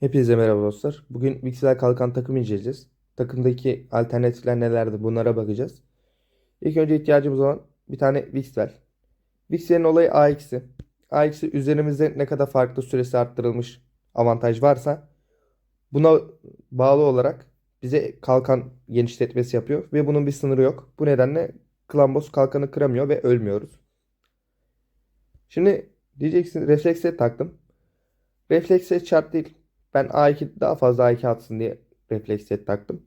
Hepinize merhaba dostlar. Bugün Vixel Kalkan takımı inceleyeceğiz. Takımdaki alternatifler nelerdi bunlara bakacağız. İlk önce ihtiyacımız olan bir tane Vixel. Vixel'in olayı AX'i. AX'i üzerimizde ne kadar farklı süresi arttırılmış avantaj varsa buna bağlı olarak bize kalkan genişletmesi yapıyor ve bunun bir sınırı yok. Bu nedenle Klambos kalkanı kıramıyor ve ölmüyoruz. Şimdi diyeceksin reflekse taktım. Reflekse şart değil. Ben A2 daha fazla A2 atsın diye refleks set taktım.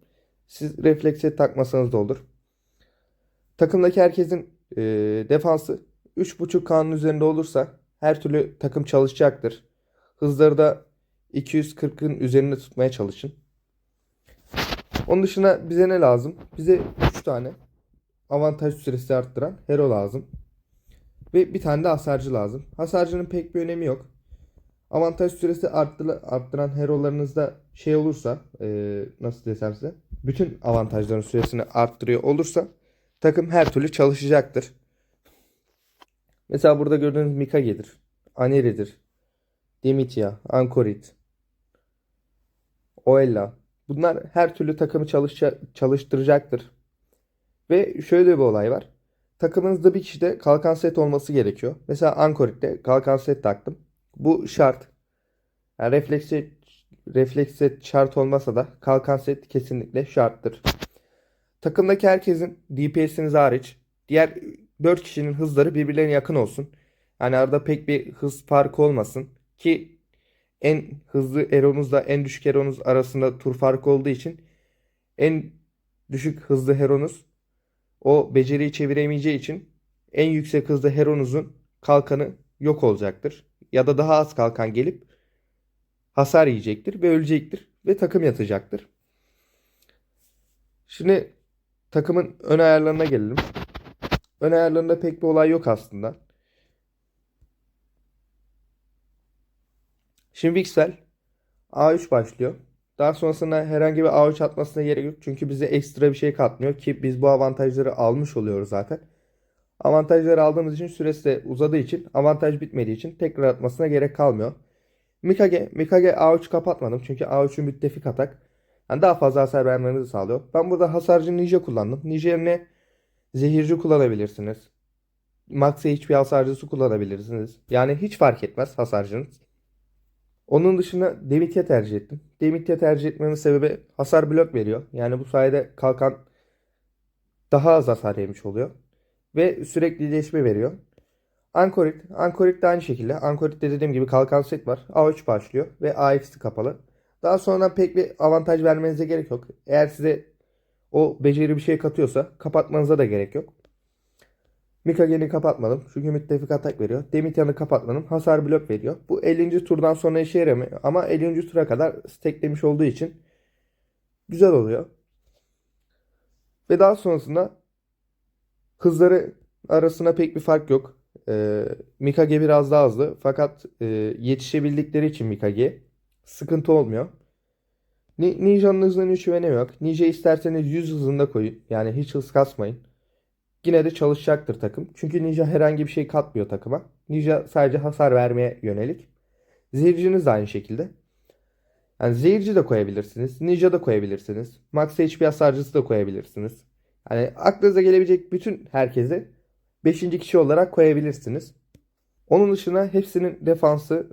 Siz refleks set takmasanız da olur. Takımdaki herkesin e, defansı 3.5K'nın üzerinde olursa her türlü takım çalışacaktır. Hızları da 240'ın üzerinde tutmaya çalışın. Onun dışında bize ne lazım? Bize 3 tane avantaj süresi arttıran hero lazım. Ve bir tane de hasarcı lazım. Hasarcının pek bir önemi yok. Avantaj süresi arttı, arttıran hero'larınızda şey olursa e, nasıl desem size bütün avantajların süresini arttırıyor olursa takım her türlü çalışacaktır. Mesela burada gördüğünüz Mikage'dir. Aneri'dir. Demitia, Ankorit, Oella. Bunlar her türlü takımı çalışa- çalıştıracaktır. Ve şöyle bir olay var. Takımınızda bir kişide kalkan set olması gerekiyor. Mesela Ankorit'te kalkan set taktım. Bu şart. Yani refleks set, refleks şart olmasa da kalkan set kesinlikle şarttır. Takımdaki herkesin DPS'iniz hariç diğer 4 kişinin hızları birbirlerine yakın olsun. Yani arada pek bir hız farkı olmasın ki en hızlı eronuzla en düşük eronuz arasında tur farkı olduğu için en düşük hızlı heronuz o beceriyi çeviremeyeceği için en yüksek hızlı heronuzun kalkanı yok olacaktır. Ya da daha az kalkan gelip hasar yiyecektir ve ölecektir ve takım yatacaktır. Şimdi takımın ön ayarlarına gelelim. Ön ayarlarında pek bir olay yok aslında. Şimdi Vixel A3 başlıyor. Daha sonrasında herhangi bir A3 atmasına gerek yok. Çünkü bize ekstra bir şey katmıyor ki biz bu avantajları almış oluyoruz zaten. Avantajları aldığımız için süresi de uzadığı için avantaj bitmediği için tekrar atmasına gerek kalmıyor. Mikage, Mikage A3 kapatmadım çünkü A3'ün müttefik atak. Yani daha fazla hasar vermenizi sağlıyor. Ben burada hasarcı ninja kullandım. Ninja yerine zehirci kullanabilirsiniz. Max hiçbir hasarcısı kullanabilirsiniz. Yani hiç fark etmez hasarcınız. Onun dışında Demitya tercih ettim. Demitya tercih etmemin sebebi hasar blok veriyor. Yani bu sayede kalkan daha az hasar yemiş oluyor. Ve sürekli iyileşme veriyor. Ankorit. Ankorit de aynı şekilde. Ankorit'te dediğim gibi kalkan set var. A3 başlıyor ve AX'i kapalı. Daha sonra pek bir avantaj vermenize gerek yok. Eğer size o beceri bir şey katıyorsa kapatmanıza da gerek yok. Mikage'ni kapatmadım. Çünkü müttefik atak veriyor. Demityan'ı kapatmadım. Hasar blok veriyor. Bu 50. turdan sonra işe yaramıyor. Ama 50. tura kadar stacklemiş olduğu için güzel oluyor. Ve daha sonrasında hızları arasında pek bir fark yok. Ee, Mikage biraz daha hızlı. Fakat e, yetişebildikleri için Mikage sıkıntı olmuyor. Ni- Ninja'nın hızının hiç önemi yok. Ninja isterseniz 100 hızında koyun. Yani hiç hız kasmayın. Yine de çalışacaktır takım. Çünkü Ninja herhangi bir şey katmıyor takıma. Ninja sadece hasar vermeye yönelik. Zehirciniz de aynı şekilde. Yani zehirci de koyabilirsiniz. Ninja da koyabilirsiniz. Max HP hasarcısı da koyabilirsiniz. Yani aklınıza gelebilecek bütün herkese 5. kişi olarak koyabilirsiniz. Onun dışında hepsinin defansı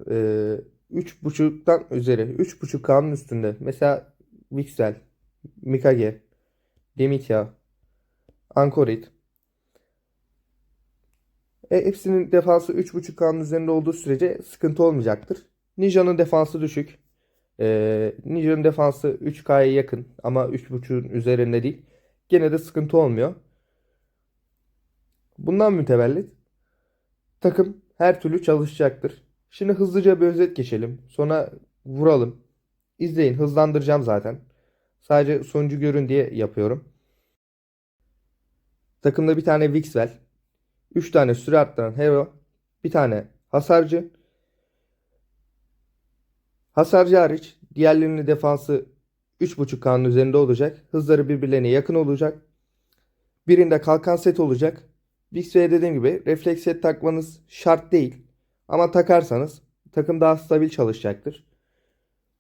e, 3.5'tan üzeri. 3.5K'nın üstünde. Mesela Vixel, Mikage, Demitya, Ankorit. E, hepsinin defansı 3.5K'nın üzerinde olduğu sürece sıkıntı olmayacaktır. Ninja'nın defansı düşük. E, Ninja'nın defansı 3K'ya yakın ama 3.5'ün üzerinde değil. Gene de sıkıntı olmuyor. Bundan mütevellit takım her türlü çalışacaktır. Şimdi hızlıca bir özet geçelim. Sonra vuralım. İzleyin. Hızlandıracağım zaten. Sadece sonucu görün diye yapıyorum. Takımda bir tane Vixel, 3 tane süre arttıran hero, bir tane hasarcı. Hasarcı hariç diğerlerinin defansı 3.5K'nın üzerinde olacak. Hızları birbirlerine yakın olacak. Birinde kalkan set olacak. Vixel'e dediğim gibi refleks set takmanız şart değil. Ama takarsanız takım daha stabil çalışacaktır.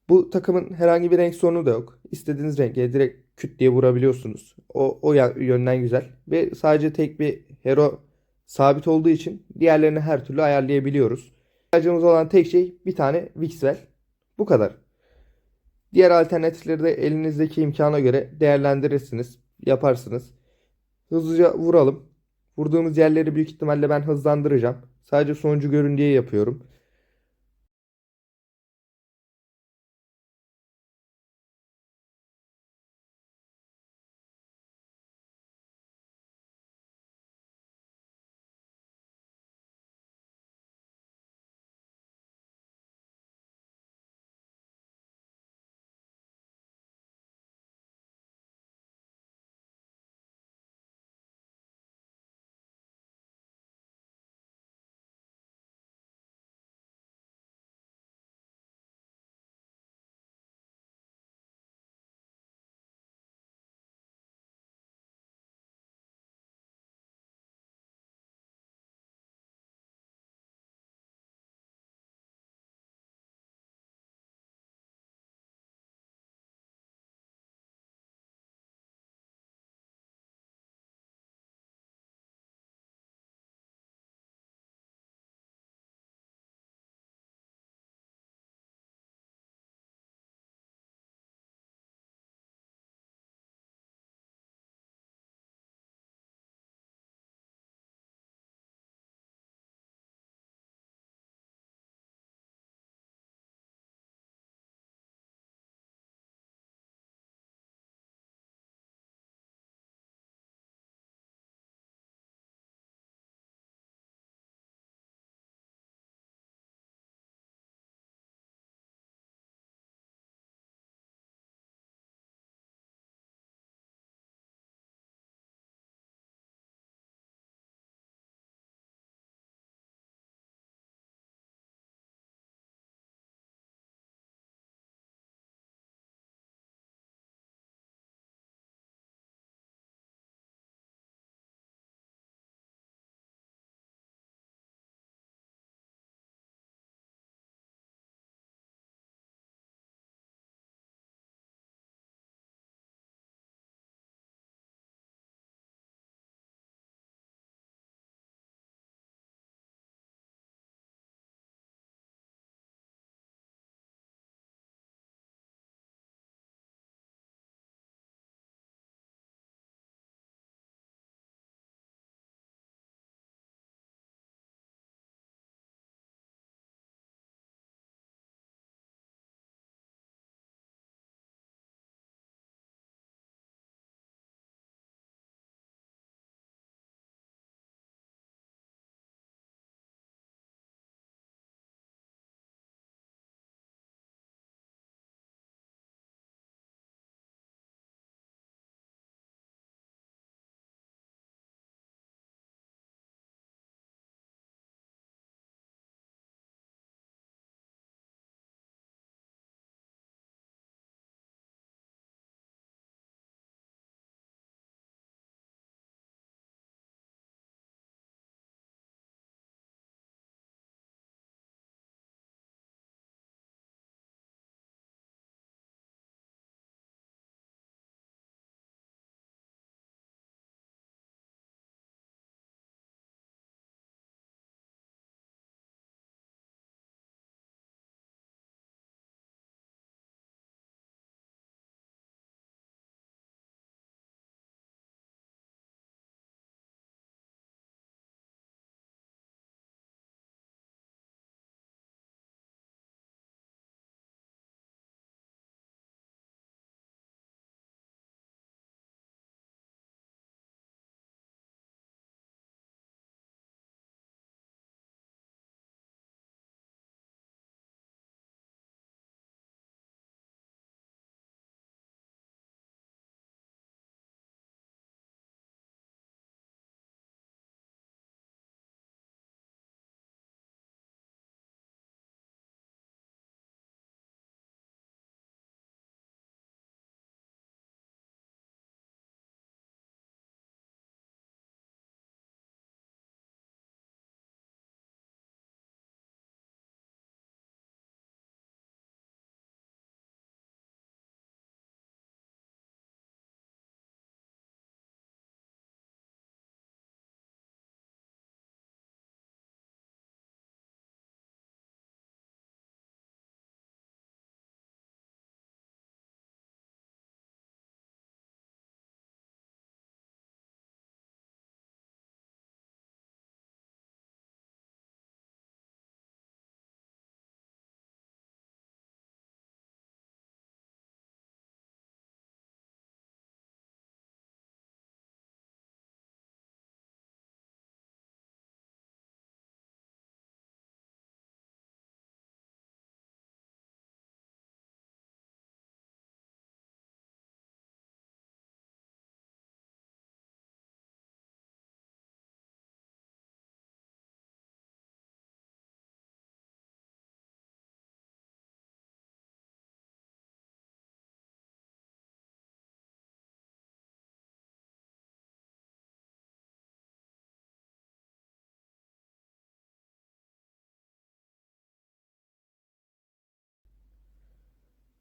Bu takımın herhangi bir renk sorunu da yok. İstediğiniz renge direkt küt diye vurabiliyorsunuz. O, o yönden güzel. Ve sadece tek bir hero sabit olduğu için diğerlerini her türlü ayarlayabiliyoruz. İhtiyacımız olan tek şey bir tane Vixwell. Bu kadar. Diğer alternatifleri de elinizdeki imkana göre değerlendirirsiniz, yaparsınız. Hızlıca vuralım. Vurduğumuz yerleri büyük ihtimalle ben hızlandıracağım. Sadece sonucu görün diye yapıyorum.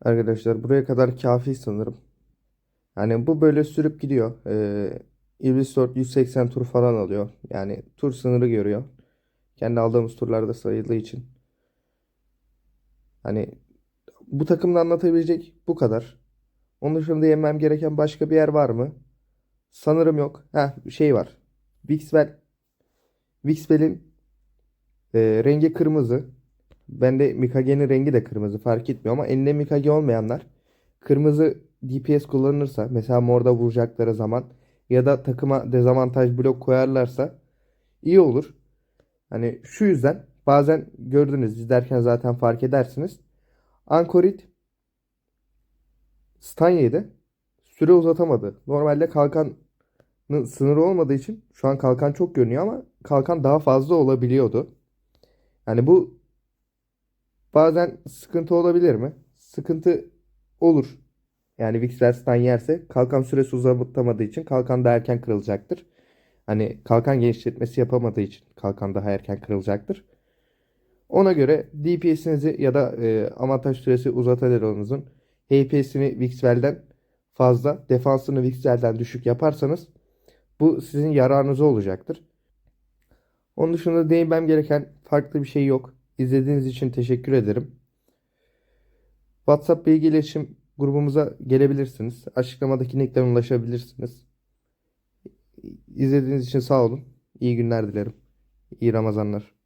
Arkadaşlar buraya kadar kafi sanırım. Yani bu böyle sürüp gidiyor. Ee, Illustrator 180 tur falan alıyor. Yani tur sınırı görüyor. Kendi aldığımız turlarda sayıldığı için. Hani bu takımda anlatabilecek bu kadar. Onun dışında yemem gereken başka bir yer var mı? Sanırım yok. Ha şey var. Vixwell. Vixwell'in e, rengi kırmızı. Bende Mikage'nin rengi de kırmızı fark etmiyor ama elinde Mikage olmayanlar kırmızı DPS kullanırsa mesela morda vuracakları zaman ya da takıma dezavantaj blok koyarlarsa iyi olur. Hani şu yüzden bazen gördünüz izlerken zaten fark edersiniz. Ankorit stun yedi. Süre uzatamadı. Normalde kalkanın sınırı olmadığı için şu an kalkan çok görünüyor ama kalkan daha fazla olabiliyordu. Yani bu bazen sıkıntı olabilir mi? Sıkıntı olur. Yani Vixel stun yerse kalkan süresi uzatamadığı için kalkan daha erken kırılacaktır. Hani kalkan genişletmesi yapamadığı için kalkan daha erken kırılacaktır. Ona göre DPS'inizi ya da e, avantaj süresi uzatabilirinizin HP'sini Vixwell'den fazla, defansını Vixwell'den düşük yaparsanız bu sizin yararınıza olacaktır. Onun dışında değinmem gereken farklı bir şey yok. İzlediğiniz için teşekkür ederim. WhatsApp bilgi iletişim grubumuza gelebilirsiniz. Açıklamadaki linkten ulaşabilirsiniz. İzlediğiniz için sağ olun. İyi günler dilerim. İyi Ramazanlar.